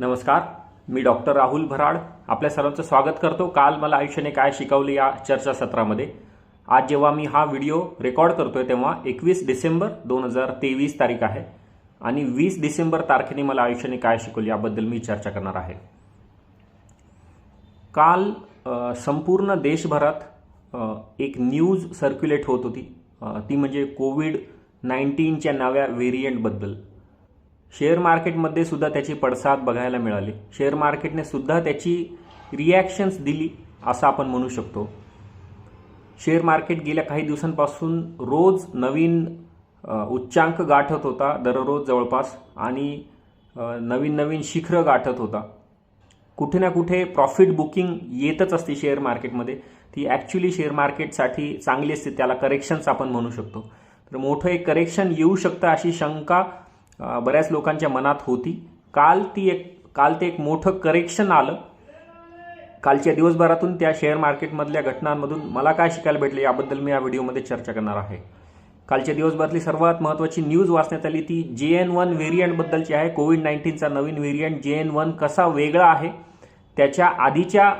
नमस्कार मी डॉक्टर राहुल भराड आपल्या सर्वांचं स्वागत करतो. काल मला आयुष्याने काय शिकवले या चर्चासत्रामध्ये आज जेव्हा मी हा व्हिडिओ रेकॉर्ड करतोय तेव्हा एकवीस डिसेंबर दोन हजार तेवीस तारीख आहे आणि वीस डिसेंबर तारखेने मला आयुष्याने काय शिकवले याबद्दल मी चर्चा करणार आहे. काल संपूर्ण देशभरात एक न्यूज सर्क्युलेट होत होती. ती म्हणजे कोविड नाईन्टीनच्या नव्या व्हेरियंटबद्दल शेअर मार्केटमध्ये सुद्धा त्याची पडसाद बघायला मिळाली. शेअर मार्केटने सुद्धा त्याची रिॲक्शन्स दिली असं आपण म्हणू शकतो. शेअर मार्केट गेल्या काही दिवसांपासून रोज नवीन उच्चांक गाठत होता दररोज जवळपास आणि नवीन नवीन शिखरं गाठत होता. कुठे ना कुठे प्रॉफिट बुकिंग येतच असते शेअर मार्केटमध्ये. ती ॲक्च्युली शेअर मार्केटसाठी चांगली असते त्याला करेक्शन्स आपण म्हणू शकतो. तर मोठं एक करेक्शन येऊ शकतं अशी शंका बऱ्याच लोकांच्या मनात होती. काल ती एक काल ते एक मोठं करेक्शन आलं. कालच्या दिवसभरातून त्या शेअर मार्केटमधल्या घटनांमधून मला काय शिकायला भेटले याबद्दल मी या व्हिडिओमध्ये चर्चा करणार आहे. कालच्या दिवसभरातली सर्वात महत्त्वाची न्यूज वाचण्यात आली ती जे एन वन व्हेरियंटबद्दलची आहे. कोविड नाईन्टीनचा नवीन व्हेरियंट जे एन वन कसा वेगळा आहे त्याच्या आधीच्या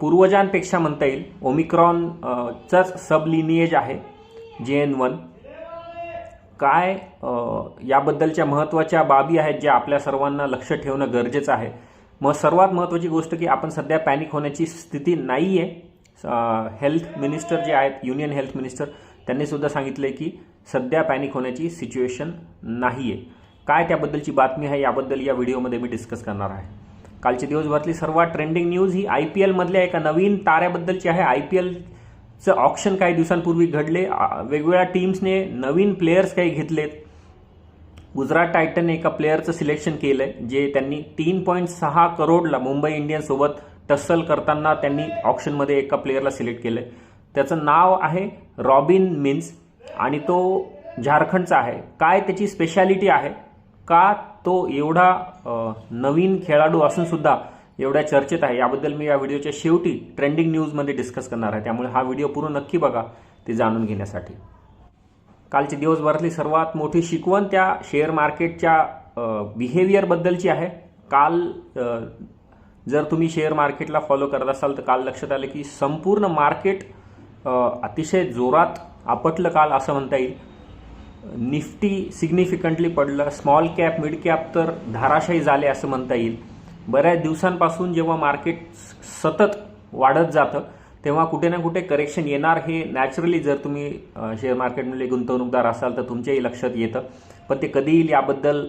पूर्वजांपेक्षा म्हणता येईल. ओमिक्रॉन अ, सब लिनिएज आहे जे एन वन काय याबद्दलच्या महत्त्वाच्या बाबी आहेत ज्या आपल्या सर्वांना लक्ष ठेवणं गरजेचं आहे? मग सर्वात महत्त्वाची गोष्ट की आपण सध्या पॅनिक होण्याची स्थिती नाही आहे हेल्थ मिनिस्टर जे आहेत युनियन हेल्थ मिनिस्टर त्यांनी सुद्धा सांगितलं की सध्या पॅनिक होण्याची सिच्युएशन नाही आहे काय त्याबद्दलची बातमी आहे याबद्दल या व्हिडिओमध्ये मी डिस्कस करणार आहे. कालच्या दिवसभरातली सर्वात ट्रेंडिंग न्यूज ही आय पी एलमधल्या एका नवीन ताऱ्याबद्दलची आहे. आय पी एल चं ऑप्शन काही दिवसांपूर्वी घडले. वेगवेगळ्या टीम्सने नवीन प्लेयर्स काही घेतलेत. गुजरात टायटनने एका प्लेअरचं सिलेक्शन केलं आहे जे त्यांनी तीन पॉईंट सहा करोडला मुंबई इंडियन्ससोबत टसल करताना त्यांनी ऑप्शनमध्ये एका प्लेअरला सिलेक्ट केलंय. त्याचं नाव आहे रॉबिन मिन्स आणि तो झारखंडचा आहे. काय त्याची स्पेशालिटी आहे? का तो एवढा नवीन खेळाडू असूनसुद्धा एवढ्या चर्चेत आहे. याबद्दल मी या व्हिडिओच्या शेवटी ट्रेंडिंग न्यूजमध्ये डिस्कस करणार आहे. त्यामुळे हा व्हिडिओ पूर्ण नक्की बघा ते जाणून घेण्यासाठी. कालची दिवसभरातली सर्वात मोठी शिकवण त्या शेअर मार्केटच्या बिहेवियरबद्दलची आहे. काल जर तुम्ही शेअर मार्केटला फॉलो करत असाल तर काल लक्षात आलं की संपूर्ण मार्केट अतिशय जोरात आपटलं काल असं म्हणता येईल. निफ्टी सिग्निफिकंटली पडलं. स्मॉल कॅप मिड कॅप तर धाराशाही झाले असं म्हणता येईल. बऱ्याच दिवसांपासून जेव्हा मार्केट सतत वाढत जातं तेव्हा कुठे ना कुठे करेक्शन येणार हे नॅचरली जर तुम्ही शेअर मार्केटमधले गुंतवणूकदार असाल तर तुमच्याही लक्षात येतं. पण ते कधी येईल याबद्दल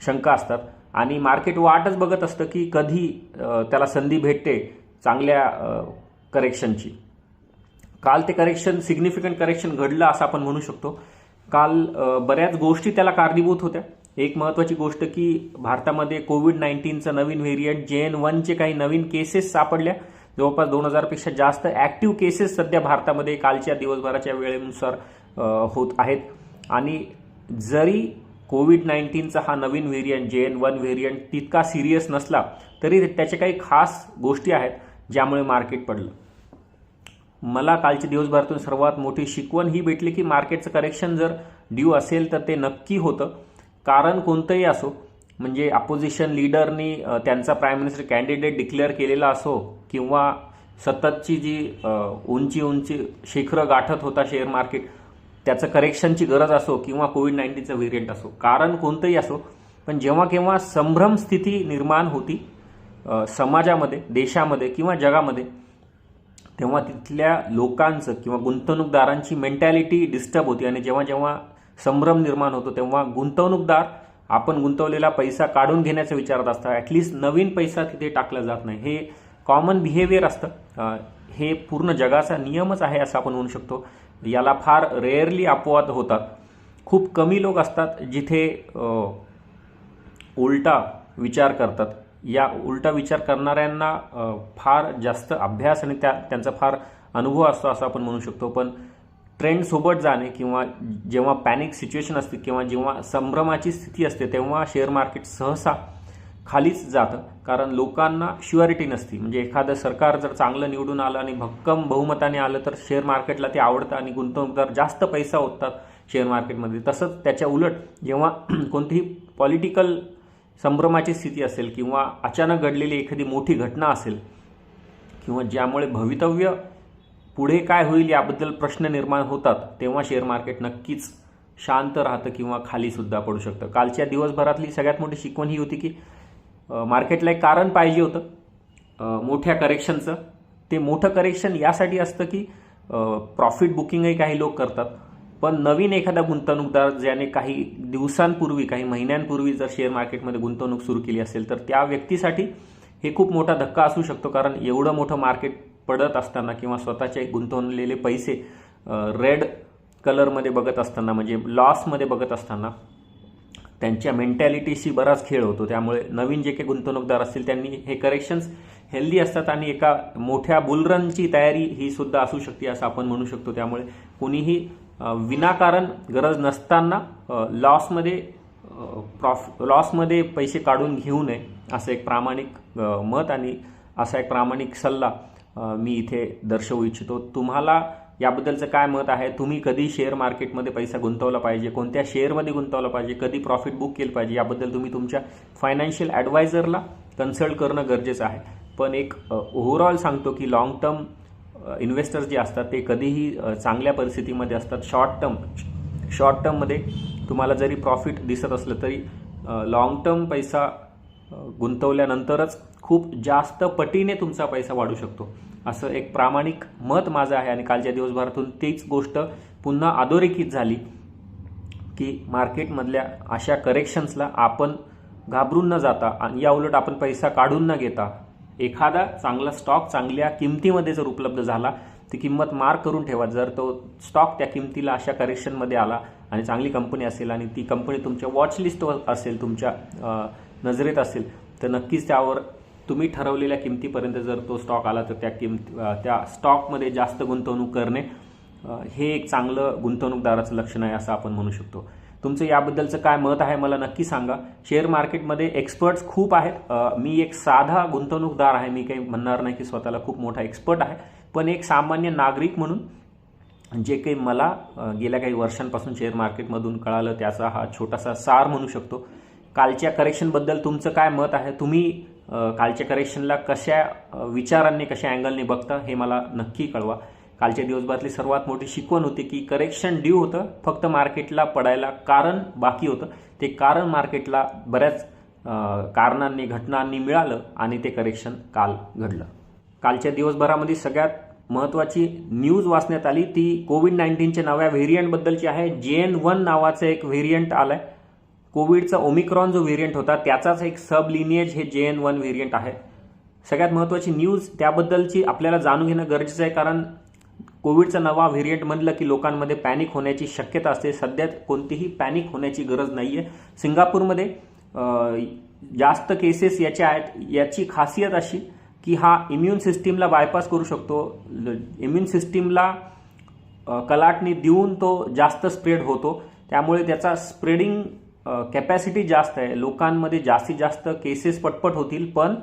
शंका असतात. आणि मार्केट वाटच बघत असतं की कधी त्याला संधी भेटते चांगल्या करेक्शनची काल ते करेक्शन सिग्निफिकंट करेक्शन घडलं असं आपण म्हणू शकतो. काल बऱ्याच गोष्टी त्याला कारणीभूत होत्या. एक महत्वाची गोष्ट की भारतामध्ये कोविड नाईन्टीनचं नवीन व्हेरियंट जे एन वनचे काही नवीन केसेस सापडल्या. जवळपास दोन हजारपेक्षा जास्त ॲक्टिव्ह केसेस सध्या भारतामध्ये कालच्या दिवसभराच्या वेळेनुसार होत आहेत. आणि जरी कोविड नाईन्टीनचा हा नवीन variant J N one variant तितका सिरियस नसला तरी त्याचे काही खास गोष्टी आहेत ज्यामुळे मार्केट पडलं. मला कालच्या दिवसभरातून सर्वात मोठी शिकवण ही भेटली की मार्केटचं करेक्शन जर ड्यू असेल तर ते नक्की होतं. कारण कोणतंही असो म्हणजे अपोजिशन लीडरनी त्यांचा प्राईम मिनिस्टर कॅन्डिडेट डिक्लेअर केलेला असो किंवा सततची जी उंची उंची शिखरं गाठत होता शेअर मार्केट त्याचं करेक्शनची गरज असो किंवा कोविड नाईन्टीनचं व्हेरियंट असो कारण कोणतंही असो पण जेव्हा केव्हा संभ्रम स्थिती निर्माण होती समाजामध्ये देशामध्ये किंवा जगामध्ये तेव्हा तिथल्या लोकांचं किंवा गुंतवणूकदारांची मेंटॅलिटी डिस्टर्ब होती. आणि जेव्हा जेव्हा संभ्रम निर्माण होतो तेव्हा गुंतवणूकदार आपण गुंतवलेला पैसा काढून घेण्याचं विचारत असतात. ॲटलिस्ट नवीन पैसा तिथे टाकला जात नाही. हे कॉमन बिहेवियर असतं. हे पूर्ण जगाचा नियमच आहे असं आपण म्हणू शकतो. याला फार रेअरली अपवाद होतात. खूप कमी लोक असतात जिथे उलटा विचार करतात. या उलटा विचार करणाऱ्यांना फार जास्त अभ्यास आणि त्या त्यांचा फार अनुभव असतो असं आपण म्हणू शकतो. पण ट्रेंडसोबत जाणे किंवा जेव्हा पॅनिक सिच्युएशन असते किंवा जेव्हा संभ्रमाची स्थिती असते तेव्हा शेअर मार्केट सहसा खालीच जातं. कारण लोकांना शुअरिटी नसती. म्हणजे एखादं सरकार जर चांगलं निवडून आलं आणि भक्कम बहुमताने आलं तर शेअर मार्केटला ते आवडतं आणि गुंतवणूकदार जास्त पैसा ओततात शेअर मार्केटमध्ये तसंच त्याच्या उलट जेव्हा कोणतीही पॉलिटिकल संभ्रमाची स्थिती असेल किंवा अचानक घडलेली एखादी मोठी घटना असेल किंवा ज्यामुळे भवितव्य पुढे काय होईल याबद्दल प्रश्न निर्माण होतात तेव्हा शेअर मार्केट नक्कीच शांत राहतं किंवा खाली सुद्धा पडू शकतं. कालच्या दिवसभरातली सगळ्यात मोठी शिकवण ही होती की मार्केटला एक कारण पाहिजे होतं. मोठ्या करेक्शनचं ते मोठं करेक्शन यासाठी असतं की प्रॉफिट बुकिंगही काही लोक करतात. पण नवीन एखादा गुंतवणूकदार ज्याने काही दिवसांपूर्वी काही महिन्यांपूर्वी जर शेअर मार्केटमध्ये गुंतवणूक सुरू केली असेल तर त्या व्यक्तीसाठी हे खूप मोठा धक्का असू शकतो. कारण एवढं मोठं मार्केट पडत असताना किंवा स्वतःचे गुंतवलेले पैसे रेड कलरमध्ये बघत असताना म्हणजे लॉसमध्ये बघत असताना त्यांच्या मेंटॅलिटीशी बराच खेळ होतो. त्यामुळे नवीन जे काही गुंतवणूकदार असतील त्यांनी हे करेक्शन्स हेल्दी असतात आणि एका मोठ्या बुलरनची तयारी ही सुद्धा असू शकते असं आपण म्हणू शकतो. त्यामुळे कोणीही विनाकारण गरज नसताना लॉसमध्ये प्रॉफ लॉसमध्ये पैसे काढून घेऊ नये असं एक प्रामाणिक मत आणि असा एक प्रामाणिक सल्ला मी इथे दर्शवू इच्छितो. तुम्हाला याबद्दलचं काय मत आहे? तुम्ही कधी शेअर मार्केटमध्ये पैसा गुंतवला पाहिजे? कोणत्या शेअरमध्ये गुंतवला पाहिजे? कधी प्रॉफिट बुक केलं पाहिजे? याबद्दल तुम्ही तुमच्या फायनान्शियल ॲडवायझरला कन्सल्ट करणं गरजेचं आहे. पण एक ओव्हरऑल सांगतो की लाँग टर्म इन्व्हेस्टर्स जे असतात ते कधीही चांगल्या परिस्थितीमध्ये असतात. शॉर्ट टर्म शॉर्ट टर्ममध्ये तुम्हाला जरी प्रॉफिट दिसत असलं तरी लाँग टर्म पैसा गुंतवल्यानंतरच खूप जास्त पटीने तुमचा पैसा वाढू शकतो. असं एक प्रामाणिक मत माझं आहे आणि कालच्या दिवसभरातून तीच गोष्ट पुन्हा अधोरेखित झाली की मार्केटमधल्या अशा करेक्शन्सला आपण घाबरून न जाता आणि याउलट आपण पैसा काढून न घेता एखादा चांगला स्टॉक चांगल्या किमतीमध्ये जर उपलब्ध झाला ती किंमत मार्क करून ठेवा. जर तो स्टॉक त्या किमतीला अशा करेक्शनमध्ये आला आणि चांगली कंपनी असेल आणि ती कंपनी तुमच्या वॉचलिस्टवर असेल तुमच्या नजरेत असेल तर नक्कीच त्यावर तुम्ही ठरवलेल्या किमतीपर्यंत जर तो स्टॉक आला तर त्या किमती त्या स्टॉकमध्ये जास्त गुंतवणूक करणे हे एक चांगलं गुंतवणूकदाराचं लक्षण आहे असं आपण म्हणू शकतो. तुमचं याबद्दलचं काय मत आहे मला नक्की सांगा. शेअर मार्केटमध्ये एक्सपर्ट्स खूप आहेत. मी एक साधा गुंतवणूकदार आहे. मी काही म्हणणार नाही की स्वतःला खूप मोठा एक्सपर्ट आहे. पण एक सामान्य नागरिक म्हणून जे काही मला गेल्या काही वर्षांपासून शेअर मार्केटमधून कळालं त्याचा हा छोटासा सार म्हणू शकतो. कालच्या करेक्शनबद्दल तुमचं काय मत आहे? तुम्ही कालच्या करेक्शनला कशा विचारांनी कशा अँगलने बघता हे मला नक्की कळवा. कालच्या दिवसभरातली सर्वात मोठी शिकवण होती की करेक्शन ड्यू होतं फक्त मार्केटला पडायला कारण बाकी होतं. ते कारण मार्केटला बऱ्याच कारणांनी घटनांनी मिळालं आणि ते करेक्शन काल घडलं. कालच्या दिवसभरामध्ये सगळ्यात महत्त्वाची न्यूज वाचण्यात आली ती कोविड नाईन्टीनच्या नव्या व्हेरियंटबद्दलची आहे. जे एन वन नावाचं एक व्हेरियंट आलं आहे कोविडचा ओमिक्रॉन जो व्हेरियंट होता त्याचाच एक सब लिनिएज हे जे एन वन व्हेरियंट आहे. सगळ्यात महत्त्वाची न्यूज त्याबद्दलची आपल्याला जाणून घेणं गरजेचं आहे कारण कोविडचा नवा व्हेरियंट म्हणलं की लोकांमध्ये पॅनिक होण्याची शक्यता असते. सध्या कोणतीही पॅनिक होण्याची गरज नाही आहे सिंगापूरमध्ये जास्त केसेस याच्या आहेत. याची खासियत अशी की हा इम्युन सिस्टीमला बायपास करू शकतो. इम्युन सिस्टीमला कलाटणी देऊन तो जास्त स्प्रेड होतो. त्यामुळे त्याचा स्प्रेडिंग कॅपॅसिटी जास्त आहे. लोकांमध्ये जास्तीत जास्त केसेस पटपट होतील. पण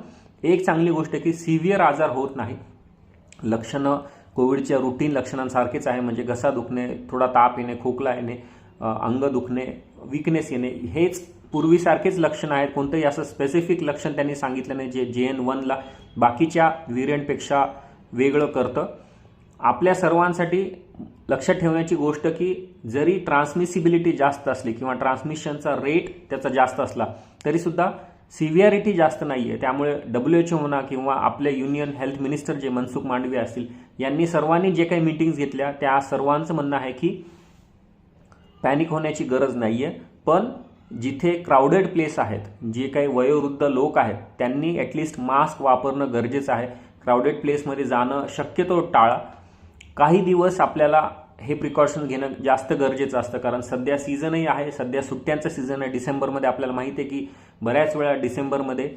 एक चांगली गोष्ट की सिव्हिअर आजार होत नाही लक्षणं कोविडच्या रुटीन लक्षणांसारखेच आहे. म्हणजे घसा दुखणे थोडा ताप येणे खोकला येणे अंग दुखणे विकनेस येणे हेच पूर्वीसारखेच लक्षण आहेत. कोणतंही असं स्पेसिफिक लक्षण त्यांनी सांगितलं नाही जे जे एन वनला बाकीच्या व्हेरियंटपेक्षा वेगळं करतं. आपल्या सर्वांसाठी लक्षात ठेवण्याची गोष्ट की जरी ट्रान्समिसिबिलिटी जास्त असली किंवा ट्रान्समिशनचा रेट त्याचा जास्त असला तरीसुद्धा सिव्हिअरिटी जास्त नाही आहे त्यामुळे डब्ल्यू एच ओ म्हणा किंवा आपले युनियन हेल्थ मिनिस्टर जे मनसुख मांडवी असतील यांनी सर्वांनी जे काही मीटिंग्स घेतल्या त्या सर्वांचं म्हणणं आहे की पॅनिक होण्याची गरज नाही आहे पण जिथे क्राऊडेड प्लेस आहेत जे काही वयोवृद्ध लोक आहेत त्यांनी ॲटलिस्ट मास्क वापरणं गरजेचं आहे. क्राऊडेड प्लेसमध्ये जाणं शक्यतो टाळा. काही दिवस आपल्याला हे प्रिकॉशन घेणं जास्त गरजेचं असतं कारण सध्या सीझनही आहे सध्या सुट्ट्यांचं सीझन आहे. डिसेंबरमध्ये आपल्याला माहिती आहे की बऱ्याच वेळा डिसेंबरमध्ये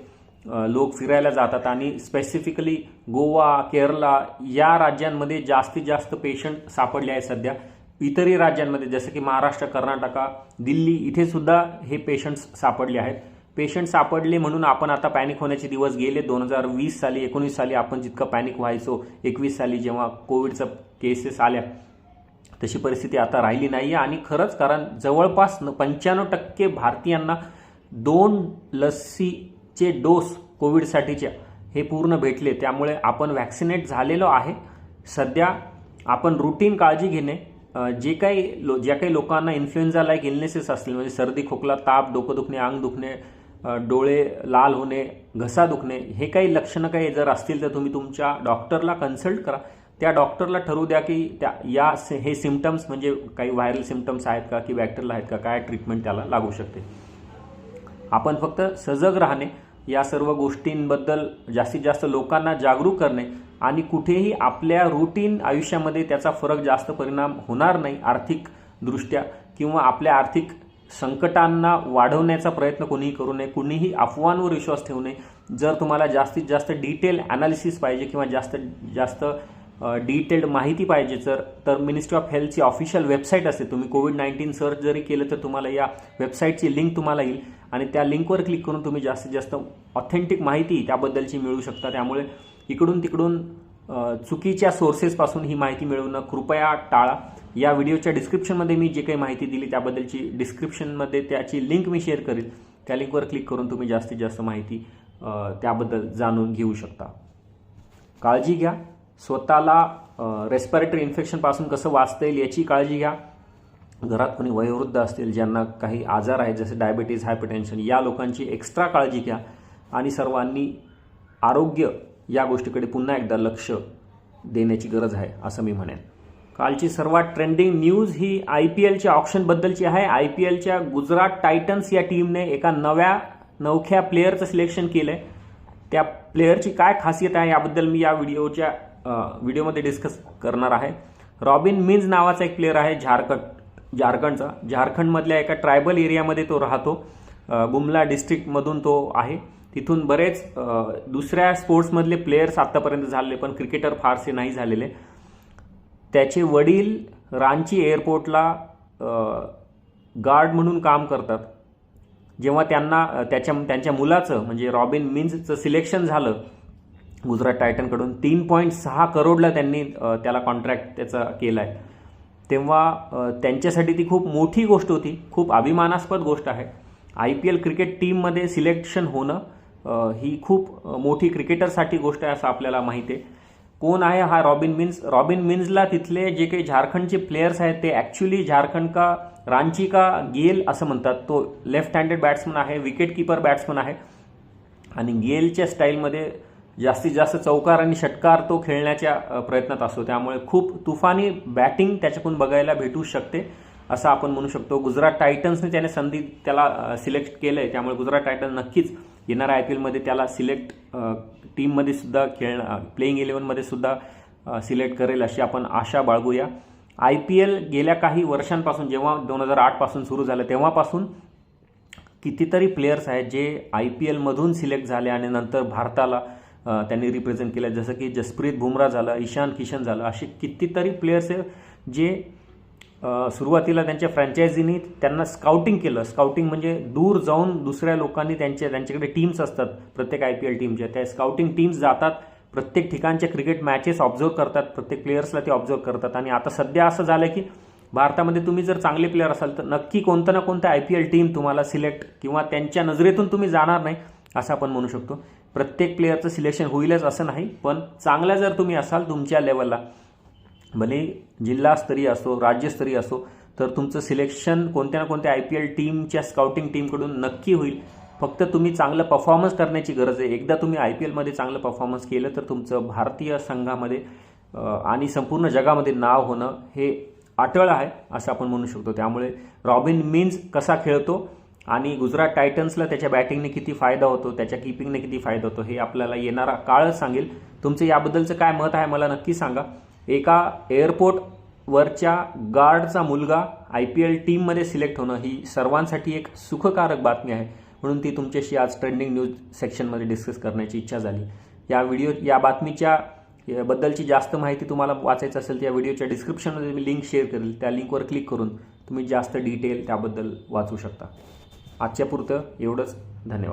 लोक फिरायला जातात आणि स्पेसिफिकली गोवा केरला या राज्यांमध्ये जास्तीत जास्त पेशंट सापडले आहेत सध्या. इतरही राज्यांमध्ये जसं की महाराष्ट्र कर्नाटका दिल्ली इथे सुद्धा हे पेशंट्स सापडले आहेत. पेशंट सापडले म्हणून आपण आता पॅनिक होण्याचे दिवस गेले. दोन हजार वीस साली एकोणीस साली आपण जितकं पॅनिक व्हायचो एकवीस साली जेव्हा कोविडचं केसेस आल्या तशी परिस्थिती आता राहिली नाही आहे आणि खरंच कारण जवळपास पंच्याण्णव टक्के भारतीयांना दोन चे डोस कोविडसाठीच्या हे पूर्ण भेटले. त्यामुळे आपण वॅक्सिनेट झालेलो आहे. सध्या आपण रुटीन काळजी घेणे जे काही लो ज्या काही लोकांना इन्फ्लुएन्झा लाईक इलनेसेस असतील म्हणजे सर्दी खोकला ताप डोकं दुखणे अंग दुखणे डोळे लाल होणे घसा दुखणे हे काही लक्षणं काही जर असतील तर तुम्ही तुमच्या डॉक्टरला कन्सल्ट करा. त्या डॉक्टरला ठरवू द्या की त्या या हे सिमटम्स म्हणजे काही व्हायरल सिमटम्स आहेत का की बॅक्टेरियल आहेत का काय ट्रीटमेंट त्याला लागू शकते. आपण फक्त सजग राहणे या सर्व गोष्टींबद्दल जास्तीत जास्त लोकांना जागरूक करणे आणि कुठेही आपल्या रुटीन आयुष्यामध्ये त्याचा फरक जास्त परिणाम होणार नाही आर्थिकदृष्ट्या किंवा आपल्या आर्थिक संकटांना वाढवण्याचा प्रयत्न कोणीही करू नये कुणीही अफवांवर विश्वास ठेवू नये. जर तुम्हाला जास्तीत जास्त डिटेल अनालिसिस पाहिजे किंवा जास्त जास्त डिटेल्ड माहिती पाहिजे जर तर मिनिस्ट्री ऑफ हेल्थची ऑफिशियल वेबसाईट असते. तुम्ही कोविड नाईन्टीन सर्च जरी केलं तर तुम्हाला या वेबसाईटची लिंक तुम्हाला येईल. आणि त्या लिंकवर क्लिक करून तुम्ही जास्तीत जास्त ऑथेंटिक माहिती त्याबद्दलची मिळू शकता. त्यामुळे इकडून तिकडून चुकीच्या सोर्सेसपासून ही माहिती मिळवणं कृपया टाळा. या व्हिडिओच्या डिस्क्रिप्शनमध्ये मी जे काही माहिती दिली त्याबद्दलची डिस्क्रिप्शनमध्ये त्याची लिंक मी शेअर करेल. त्या लिंकवर क्लिक करून तुम्ही जास्तीत जास्त माहिती त्याबद्दल जाणून घेऊ शकता. काळजी घ्या. स्वतःला रेस्पिरेटरी इन्फेक्शनपासून कसं वाचता येईल याची काळजी घ्या. घरात कोणी वयोवृद्ध असतील ज्यांना काही आजार आहेत जसे डायबिटीज हायपरटेन्शन या लोकांची एक्स्ट्रा काळजी घ्या. आणि सर्वांनी आरोग्य या गोष्टीकडे पुन्हा एकदा लक्ष देण्याची गरज आहे असं मी म्हणेन. कालची सर्वात ट्रेंडिंग न्यूज ही आय पी एलच्या ऑप्शनबद्दलची आहे. आय पी एलच्या गुजरात टायटन्स या टीमने एका नव्या नवख्या प्लेअरचं सिलेक्शन केलं आहे त्या प्लेअरची काय खासियत आहे याबद्दल मी या व्हिडिओच्या व्हिडिओमध्ये डिस्कस करणार आहे. रॉबिन मिन्स नावाचा एक प्लेअर आहे झारखंड झारखंडचा. झारखंडमधल्या एका ट्रायबल एरियामध्ये तो राहतो. गुमला डिस्ट्रिक्टमधून तो आहे. तिथून बरेच दुसऱ्या स्पोर्ट्समधले प्लेयर्स आत्तापर्यंत झाले पण क्रिकेटर फारसे नाही झालेले. त्याचे वडील रांची एअरपोर्टला गार्ड म्हणून काम करतात. जेव्हा त्यांना त्याच्या त्यांच्या मुलाचं म्हणजे रॉबिन मिन्सचं सिलेक्शन झालं गुजरात टायटनकडून तीन पॉईंट सहा करोडला त्यांनी त्याला कॉन्ट्रॅक्ट त्याचा केला आहे तेव्हा त्यांच्यासाठी ती खूप मोठी गोष्ट होती. खूप अभिमानास्पद गोष्ट आहे. आय पी एल क्रिकेट टीममध्ये सिलेक्शन होणं ही खूप मोठी क्रिकेटरसाठी गोष्ट आहे असं आपल्याला माहिती आहे. कोण आहे हा रॉबिन मिन्स? रॉबिन मिन्सला तिथले जे काही झारखंडचे प्लेयर्स आहेत ते ॲक्च्युली झारखंड का रांची का गेल असं म्हणतात. तो लेफ्ट हँडेड बॅट्समन आहे विकेट किपर बॅट्समन आहे. आणि गेलच्या स्टाईलमध्ये जास्तीत जास्त चौकार आणि षटकार तो खेळण्याच्या प्रयत्नात असतो. त्यामुळे खूप तुफानी बॅटिंग त्याच्याकडून बघायला भेटू शकते असं आपण म्हणू शकतो. गुजरात टायटन्सने त्याने संधी त्याला सिलेक्ट केलं आहे त्यामुळे गुजरात टायटन्स नक्कीच येणाऱ्या आय पी एलमध्ये त्याला सिलेक्ट टीममध्ये सुद्धा खेळ प्लेईंग इलेव्हनमध्ये सुद्धा सिलेक्ट करेल अशी आपण आशा बाळगूया. आय पी एल गेल्या काही वर्षांपासून जेव्हा दोन हजार आठपासून सुरू झालं तेव्हापासून कितीतरी प्लेयर्स आहेत जे आय पी एलमधून सिलेक्ट झाले आणि नंतर भारताला त्यांनी रिप्रेझेंट केलं. जसं की जसप्रीत बुमरा झालं ईशान किशन झालं असे कितीतरी प्लेयर्स आहे जे सुरुवातीला त्यांच्या फ्रँचायझीनी त्यांना स्काउटिंग केलं. स्काउटिंग म्हणजे दूर जाऊन दुसऱ्या लोकांनी त्यांच्या त्यांच्याकडे टीम्स असतात प्रत्येक आय पी एल टीमच्या त्या स्काउटिंग टीम्स जातात प्रत्येक ठिकाणच्या क्रिकेट मॅचेस ऑब्झर्व करतात प्रत्येक प्लेयर्सला ते ऑब्झर्व करतात. आणि आता सध्या असं झालं की भारतामध्ये तुम्ही जर चांगले प्लेअर असाल तर नक्की कोणतं ना कोणतं आय पी एल टीम तुम्हाला सिलेक्ट किंवा त्यांच्या नजरेतून तुम्ही जाणार नाही असं आपण म्हणू शकतो. प्रत्येक प्लेयरचं सिलेक्शन होईलच असं नाही पण चांगल्या जर तुम्ही असाल तुमच्या लेवलला भले जिल्हास्तरीय असो राज्यस्तरीय असो तर तुमचं सिलेक्शन कोणत्या ना कोणत्या आय पी एल टीमच्या स्काउटिंग टीमकडून नक्की होईल. फक्त तुम्ही चांगलं परफॉर्मन्स करण्याची गरज आहे. एकदा तुम्ही आय पी एलमध्ये चांगलं परफॉर्मन्स केलं तर तुमचं भारतीय संघामध्ये आणि संपूर्ण जगामध्ये नाव होणं हे अटळ आहे असं आपण म्हणू शकतो. त्यामुळे रॉबिन मिन्स कसा खेळतो आणि गुजरात टायटन्सला त्याच्या बॅटिंगने किती फायदा होतो त्याच्या किपिंगने किती फायदा होतो हे आपल्याला येणारा काळच सांगेल. तुमचं याबद्दलचं काय मत आहे मला नक्की सांगा. एका एअरपोर्टवरच्या गार्डचा मुलगा आय पी एल टीममध्ये सिलेक्ट होणं ही सर्वांसाठी एक सुखकारक बातमी आहे. म्हणून ती तुमच्याशी आज ट्रेंडिंग न्यूज सेक्शनमध्ये डिस्कस करण्याची इच्छा झाली. या व्हिडिओ या बातमीच्या बद्दलची जास्त माहिती तुम्हाला वाचायचं असेल तर या व्हिडिओच्या डिस्क्रिप्शनमध्ये मी लिंक शेअर करेल. त्या लिंकवर क्लिक करून तुम्ही जास्त डिटेल त्याबद्दल वाचू शकता. आजच्या पुरतं एवढंच. धन्यवाद.